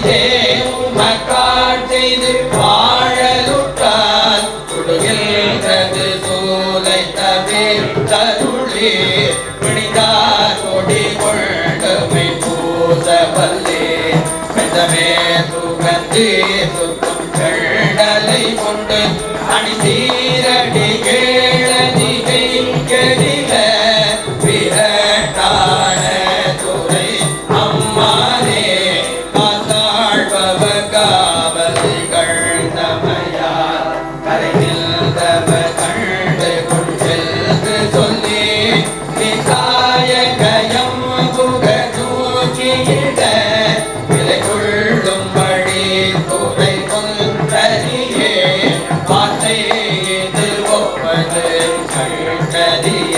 செய்தே உமக்கால் செய்து வாழலுட்டான் குடுகின்றது சூலை தவிர் தருளே. பிடிதார் கொடி கொள்ளுமை பூத வல்லே மிதமே சுகந்தே சுத்தம் கண்டலை கொண்டு அணி சீரடிகே கண்டறிய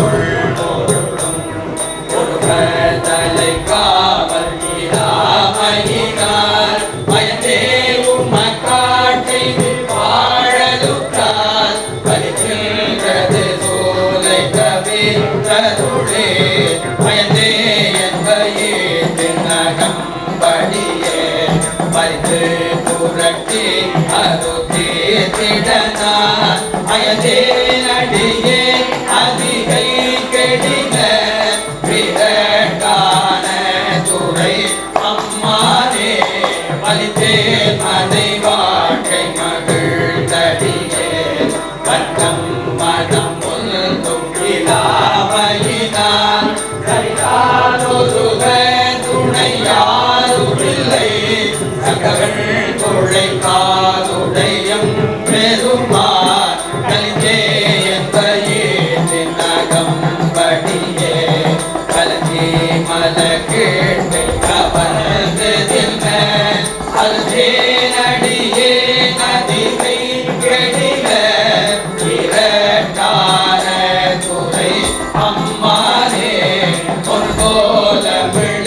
Lord, I pray.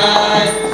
night.